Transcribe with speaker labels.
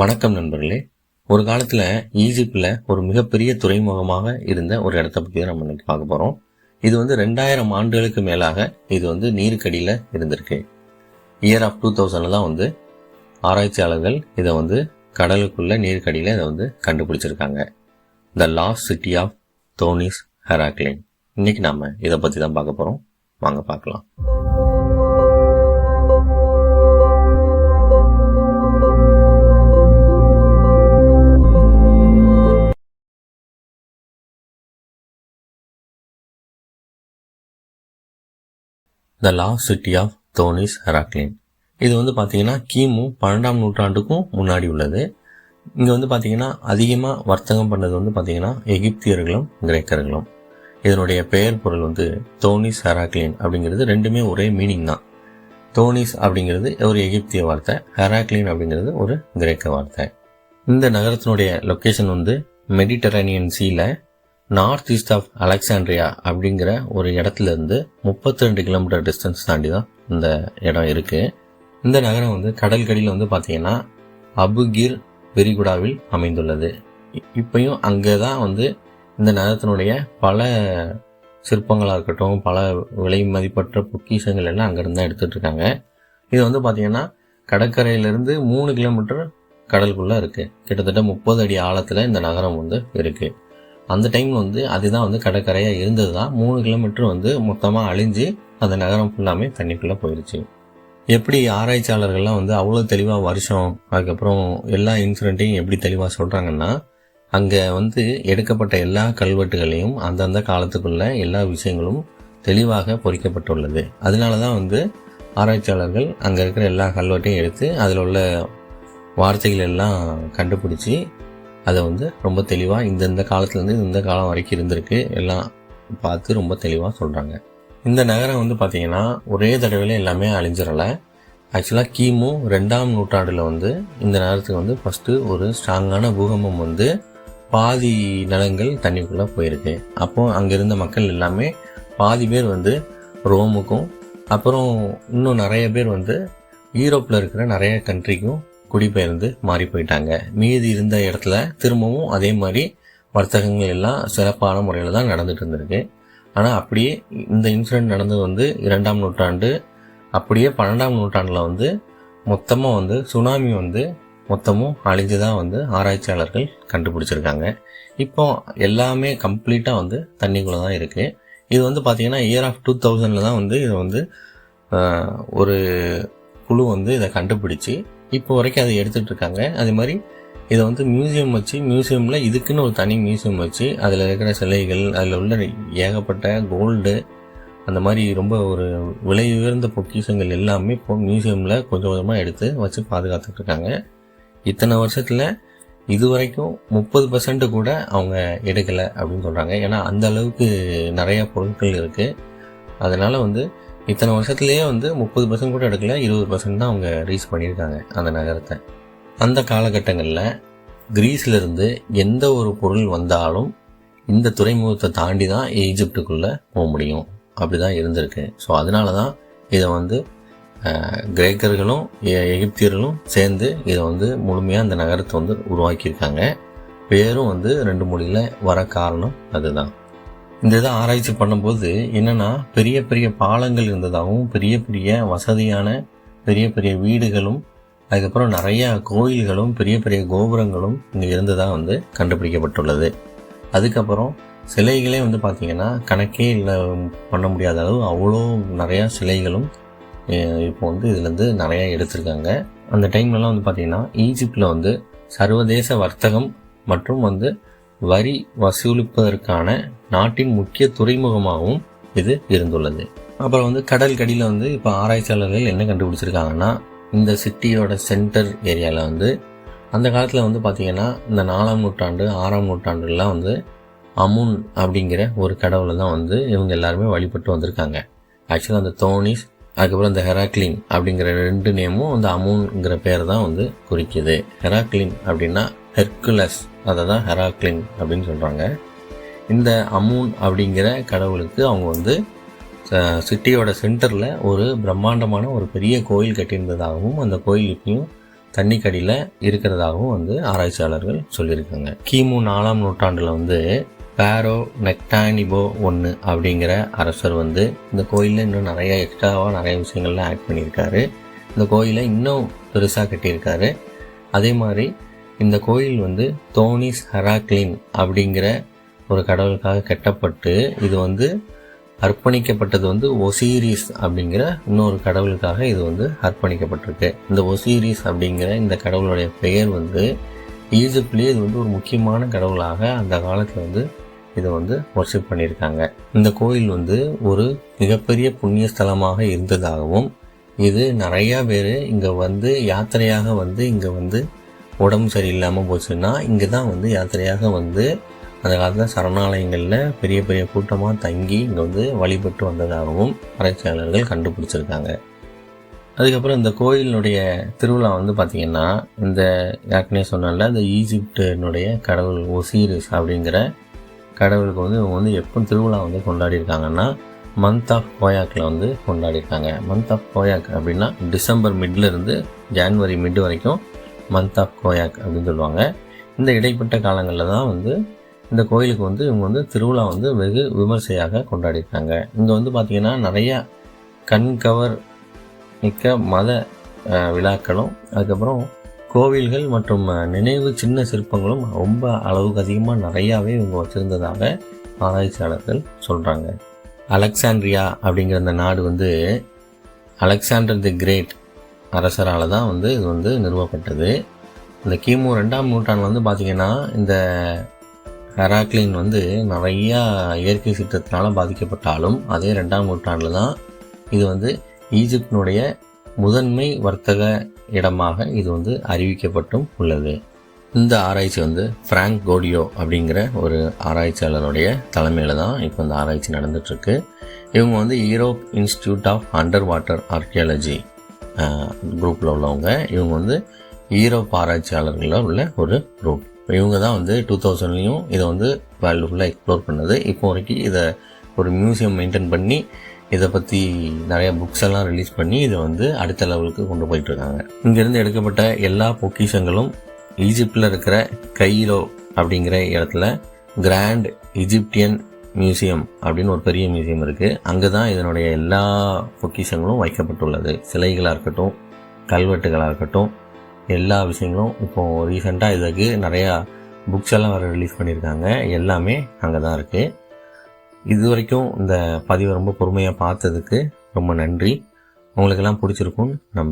Speaker 1: வணக்கம் நண்பர்களே. ஒரு காலத்தில் ஈஜிப்டில் ஒரு மிகப்பெரிய துறைமுகமாக இருந்த ஒரு இடத்த பற்றி தான் நம்ம இன்னைக்கு பார்க்க போகிறோம் இது வந்து ரெண்டாயிரம் ஆண்டுகளுக்கு மேலாக இது வந்து நீருக்கடியில் இருந்திருக்கு. இயர் ஆஃப் டூ தௌசண்டில் தான் வந்து ஆராய்ச்சியாளர்கள் இதை வந்து கடலுக்குள்ள நீருக்கடியில் இதை வந்து கண்டுபிடிச்சிருக்காங்க. The lost city of Thonis Heracleion இன்னைக்கு நாம் இதை பற்றி தான் பார்க்க போகிறோம் வாங்க பார்க்கலாம். த லா சிட்டி ஆஃப் தோனிஸ் ஹெராக்லின் இது வந்து பார்த்தீங்கன்னா கிமு பன்னெண்டாம் நூற்றாண்டுக்கும் முன்னாடி உள்ளது. இங்கே வந்து பார்த்தீங்கன்னா அதிகமாக வர்த்தகம் பண்ணது வந்து பார்த்தீங்கன்னா எகிப்தியர்களும் கிரேக்கர்களும். இதனுடைய பெயர் பொருள் வந்து தோனிஸ் ஹெராக்லின் அப்படிங்கிறது ரெண்டுமே ஒரே மீனிங் தான். தோனிஸ் அப்படிங்கிறது ஒரு எகிப்திய வார்த்தை ஹெராக்லின் அப்படிங்கிறது ஒரு கிரேக்க வார்த்தை. இந்த நகரத்தினுடைய லொக்கேஷன் வந்து மெடிட்டரேனியன் சீல நார்த் ஈஸ்ட் ஆஃப் அலெக்சாண்ட்ரியா அப்படிங்கிற ஒரு இடத்துல இருந்து முப்பத்தி ரெண்டு கிலோமீட்டர் டிஸ்டன்ஸ் தாண்டி தான் இந்த இடம் இருக்குது இந்த நகரம் வந்து கடல்கடியில் வந்து பார்த்தீங்கன்னா அபுகிர் விரிகுடாவில் அமைந்துள்ளது. இப்பையும் அங்கே தான் வந்து இந்த நகரத்தினுடைய பல சிற்பங்களாக இருக்கட்டும் பல விலை மதிப்பற்ற பொக்கிஷங்கள் எல்லாம் அங்கேருந்து தான் எடுத்துகிட்டு இருக்காங்க. இது வந்து பார்த்தீங்கன்னா கடற்கரையிலேருந்து மூணு கிலோமீட்டர் கடலுக்குள்ளே இருக்குது கிட்டத்தட்ட முப்பது அடி ஆழத்தில் இந்த நகரம் வந்து இருக்குது அந்த டைமில் வந்து அதுதான் வந்து கடற்கரையாக இருந்தது தான் மூணு கிலோமீட்டர் வந்து மொத்தமாக அழிஞ்சு அந்த நகரம் ஃபுல்லாமே தண்ணிக்குள்ளே போயிடுச்சு எப்படி ஆராய்ச்சியாளர்கள்லாம் வந்து அவ்வளோ தெளிவாக வருஷம் அதுக்கப்புறம் எல்லா இன்சிடென்ட்டையும் எப்படி தெளிவாக சொல்கிறாங்கன்னா அங்கே வந்து எடுக்கப்பட்ட எல்லா கல்வெட்டுகளையும் அந்தந்த காலத்துக்குள்ள எல்லா விஷயங்களும் தெளிவாக பொறிக்கப்பட்டுள்ளது. அதனால தான் வந்து ஆராய்ச்சியாளர்கள் அங்கே இருக்கிற எல்லா கல்வெட்டையும் எடுத்து அதில் உள்ள வார்த்தைகள் எல்லாம் கண்டுபிடிச்சி அதை வந்து ரொம்ப தெளிவாக இந்தந்த காலத்துலேருந்து இந்த காலம் வரைக்கும் இருந்திருக்கு. எல்லாம் பார்த்து ரொம்ப தெளிவாக சொல்கிறாங்க இந்த நகரம் வந்து பார்த்திங்கன்னா ஒரே தடவையில் எல்லாமே அழிஞ்சிடலை. ஆக்சுவலாக கிமு ரெண்டாம் நூற்றாண்டில் வந்து இந்த நகரத்துக்கு வந்து ஃபஸ்ட்டு ஒரு ஸ்ட்ராங்கான பூகம்பம் வந்து பாதி நிலங்கள் தண்ணிக்குள்ளே போயிருக்கு. அப்போது அங்கே இருந்த மக்கள் எல்லாமே பாதி பேர் வந்து ரோமுக்கும் அப்புறம் இன்னும் நிறைய பேர் வந்து யூரோப்பில் இருக்கிற நிறைய கண்ட்ரிக்கும் குடிபெயர்ந்து மாறி போயிட்டாங்க. மீதி இருந்த இடத்துல திரும்பவும் அதே மாதிரி வர்த்தகங்கள் எல்லாம் சிறப்பான முறையில் தான் நடந்துட்டு இருந்திருக்கு. ஆனால் அப்படியே இந்த இன்சிடென்ட் நடந்தது வந்து இரண்டாம் நூற்றாண்டு. அப்படியே பன்னெண்டாம் நூற்றாண்டில் வந்து மொத்தமாக வந்து சுனாமி வந்து மொத்தமும் அழிஞ்சுதான் வந்து ஆராய்ச்சியாளர்கள் கண்டுபிடிச்சிருக்காங்க. இப்போ எல்லாமே கம்ப்ளீட்டாக வந்து தண்ணிக்குள்ளே தான் இருக்குது இது வந்து பார்த்திங்கன்னா இயர் ஆஃப் டூ தௌசண்டில் தான் வந்து இது வந்து ஒரு குழு வந்து இதை கண்டுபிடிச்சி இப்போ வரைக்கும் அதை எடுத்துகிட்ருக்காங்க அதே மாதிரி இதை வந்து மியூசியம் வச்சு மியூசியமில் இதுக்குன்னு ஒரு தனி மியூசியம் வச்சு அதில் இருக்கிற சிலைகள் அதில் உள்ள ஏகப்பட்ட கோல்டு அந்த மாதிரி ரொம்ப ஒரு விலை உயர்ந்த பொக்கிஷங்கள் எல்லாமே இப்போ மியூசியமில் கொஞ்சம் கொஞ்சமாக எடுத்து வச்சு பாதுகாத்துட்டு இருக்காங்க. இத்தனை வருஷத்தில் இது வரைக்கும் முப்பது பர்சன்ட் கூட அவங்க எடுக்கலை அப்படின்னு சொல்கிறாங்க ஏன்னா அந்த அளவுக்கு நிறையா பொருட்கள் இருக்குது அதனால் வந்து இத்தனை வருஷத்துலேயே வந்து முப்பது பர்சன்ட் கூட எடுக்கல இருபது பர்சன்ட் தான் அவங்க ரீச் பண்ணியிருக்காங்க அந்த நகரத்தை. அந்த காலகட்டங்களில் கிரீஸ்லேருந்து எந்த ஒரு பொருள் வந்தாலும் இந்த துறைமுகத்தை தாண்டி தான் ஈஜிப்டுக்குள்ளே போக முடியும். அப்படி தான் இருந்திருக்கு. ஸோ அதனால தான் இதை வந்து கிரேக்கர்களும் எ- எகிப்தியர்களும் சேர்ந்து இதை வந்து முழுமையாக அந்த நகரத்தை வந்து உருவாக்கியிருக்காங்க. பேரும் வந்து ரெண்டு மொழியில் வர காரணம் அதுதான். இந்த இதை ஆராய்ச்சி பண்ணும்போது என்னென்னா பெரிய பெரிய பாலங்கள் இருந்ததாகவும் பெரிய பெரிய வசதியான பெரிய பெரிய வீடுகளும் அதுக்கப்புறம் நிறையா கோயில்களும் பெரிய பெரிய கோபுரங்களும் இங்கே இருந்ததாக வந்து கண்டுபிடிக்கப்பட்டுள்ளது. அதுக்கப்புறம் சிலைகளே வந்து பார்த்திங்கன்னா கணக்கே இல்லை பண்ண முடியாத அளவு அவ்வளோ நிறையா சிலைகளும் இப்போ வந்து இதுலேருந்து நிறையா எடுத்திருக்காங்க. அந்த டைம்லலாம் வந்து பார்த்திங்கன்னா ஈஜிப்டில் வந்து சர்வதேச வர்த்தகம் மற்றும் வந்து வரி வசூலிப்பதற்கான நாட்டின் முக்கிய துறைமுகமாகவும் இது இருந்துள்ளது. அப்புறம் வந்து கடல் கடியில் வந்து இப்போ ஆராய்ச்சியாளர்கள் என்ன கண்டுபிடிச்சிருக்காங்கன்னா இந்த சிட்டியோட சென்டர் ஏரியாவில் வந்து அந்த காலத்தில் வந்து பார்த்திங்கன்னா இந்த நாலாம் நூற்றாண்டு ஆறாம் நூற்றாண்டுலாம் வந்து அமுன் அப்படிங்கிற ஒரு கடவுளை தான் வந்து இவங்க எல்லாருமே வழிபட்டு வந்திருக்காங்க. ஆக்சுவலாக அந்த தோனிஸ் அதுக்கப்புறம் இந்த ஹெராக்லின் அப்படிங்கிற ரெண்டு நேமும் அந்த அமுன்ங்கிற பேர் தான் வந்து குறிக்குது. ஹெராக்லின் அப்படின்னா ஹெர்குலஸ் அதை தான் ஹெராக்லின் அப்படின்னு சொல்கிறாங்க இந்த அமூன் அப்படிங்கிற கடவுளுக்கு அவங்க வந்து சிட்டியோட சென்டரில் ஒரு பிரம்மாண்டமான ஒரு பெரிய கோயில் கட்டியிருந்ததாகவும் அந்த கோயில் இப்பயும் தண்ணிக்கடியில் இருக்கிறதாகவும் வந்து ஆராய்ச்சியாளர்கள் சொல்லியிருக்காங்க. கிமு நாலாம் நூற்றாண்டில் வந்து பேரோ நெக்டானிபோ ஒன்று அப்படிங்கிற அரசர் வந்து இந்த கோயிலில் இன்னும் நிறைய எக்ஸ்ட்ராவாக நிறைய விஷயங்கள்லாம் ஆட் பண்ணியிருக்காரு. இந்த கோயிலை இன்னும் பெருசாக கட்டியிருக்காரு. அதே மாதிரி இந்த கோயில் வந்து தோனிஸ் ஹெராக்லின் அப்படிங்கிற ஒரு கடவுளுக்காக கட்டப்பட்டு இது வந்து அர்ப்பணிக்கப்பட்டது வந்து ஒசீரிஸ் அப்படிங்கிற இன்னொரு கடவுளுக்காக இது வந்து அர்ப்பணிக்கப்பட்டிருக்கு. இந்த ஒசீரிஸ் அப்படிங்கிற இந்த கடவுளுடைய பெயர் வந்து ஈஜிப்ட்லேயே இது வந்து ஒரு முக்கியமான கடவுளாக அந்த காலத்தில் வந்து இதை வந்து ஒர்ஷிப் பண்ணியிருக்காங்க. இந்த கோயில் வந்து ஒரு மிகப்பெரிய புண்ணிய ஸ்தலமாக இருந்ததாகவும் இது நிறையா பேர் இங்கே வந்து யாத்திரையாக வந்து இங்கே வந்து உடம்பு சரியில்லாமல் போச்சுன்னா இங்கே தான் வந்து யாத்திரையாக வந்து அந்த காலத்தில் சரணாலயங்களில் பெரிய பெரிய கூட்டமாக தங்கி இங்கே வந்து வழிபட்டு வந்ததாகவும் ஆராய்ச்சியாளர்கள் கண்டுபிடிச்சிருக்காங்க. அதுக்கப்புறம் இந்த கோயிலினுடைய திருவிழா வந்து பார்த்திங்கன்னா இந்த ஏற்கனவே சொன்னால இந்த ஈஜிப்டினுடைய கடவுள் ஒசீரிஸ் அப்படிங்கிற கடவுளுக்கு வந்து இவங்க வந்து எப்போ திருவிழா வந்து கொண்டாடிருக்காங்கன்னா மந்த் ஆஃப் கோயாக்கில் வந்து கொண்டாடிருக்காங்க மந்த் ஆஃப் கோயாக் அப்படின்னா டிசம்பர் மிட்லேருந்து ஜான்வரி மிட் வரைக்கும் மந்த் ஆஃப் கோயாக் அப்படின்னு சொல்லுவாங்க. இந்த இடைப்பட்ட காலங்களில் தான் வந்து இந்த கோயிலுக்கு வந்து இவங்க வந்து திருவிழா வந்து வெகு விமர்சையாக கொண்டாடிருக்காங்க இங்கே வந்து பார்த்திங்கன்னா நிறையா கண்கவர் மிக்க மத விழாக்களும் அதுக்கப்புறம் கோவில்கள் மற்றும் நினைவு சின்ன சிற்பங்களும் ரொம்ப அளவுக்கு அதிகமாக நிறையாவே இவங்க வச்சுருந்ததாக ஆராய்ச்சியாளர்கள் சொல்கிறாங்க அலெக்சாண்ட்ரியா அப்படிங்கிற அந்த நாடு வந்து அலெக்சாண்டர் தி கிரேட் அரசரால் தான் வந்து இது வந்து நிறுவப்பட்டது. இந்த கிமு ரெண்டாம் நூற்றாண்டு வந்து பார்த்திங்கன்னா இந்த ஹெராக்லின் வந்து நிறையா இயற்கை சீற்றத்தினால பாதிக்கப்பட்டாலும் அதே ரெண்டாம் நூற்றாண்டில் தான் இது வந்து ஈஜிப்டினுடைய முதன்மை வர்த்தக இடமாக இது வந்து அறிவிக்கப்பட்டும் உள்ளது. இந்த ஆராய்ச்சி வந்து ஃப்ராங்க் கோடியோ அப்படிங்கிற ஒரு ஆராய்ச்சியாளருடைய தலைமையில் தான் இப்போ இந்த ஆராய்ச்சி நடந்துட்டுருக்கு இவங்க வந்து Europe institute of underwater archaeology குரூப்பில் உள்ளவங்க. இவங்க வந்து ஈரோப் ஆராய்ச்சியாளர்களில் உள்ள ஒரு குரூப் இவங்க தான் வந்து டூ தௌசண்ட்லேயும் இதை வந்து வேர்ல்டு ஃபுல்லாக எக்ஸ்ப்ளோர் பண்ணது. இப்போ வரைக்கும் இதை ஒரு மியூசியம் மெயின்டைன் பண்ணி இதை பற்றி நிறைய புக்ஸ் எல்லாம் ரிலீஸ் பண்ணி இதை வந்து அடுத்த லெவலுக்கு கொண்டு போயிட்டுருக்காங்க. இங்கேருந்து எடுக்கப்பட்ட எல்லா பொக்கிஷங்களும் ஈஜிப்டில் இருக்கிற கைரோ அப்படிங்கிற இடத்துல கிராண்ட் இஜிப்டியன் மியூசியம் அப்படின்னு ஒரு பெரிய மியூசியம் இருக்குது அங்கே தான் இதனுடைய எல்லா பொக்கிஷங்களும் வைக்கப்பட்டுள்ளது. சிலைகளாக இருக்கட்டும் கல்வெட்டுகளாக இருக்கட்டும் எல்லா விஷயங்களும் இப்போது ரீசெண்டாக இதுக்கு நிறையா புக்ஸ் எல்லாம் வர ரிலீஸ் பண்ணியிருக்காங்க. எல்லாமே அங்கே தான் இருக்குது இது வரைக்கும் இந்த பதிவை ரொம்ப பொறுமையாக பார்த்ததுக்கு ரொம்ப நன்றி. உங்களுக்கெல்லாம் பிடிச்சிருக்கும்னு நம்பர்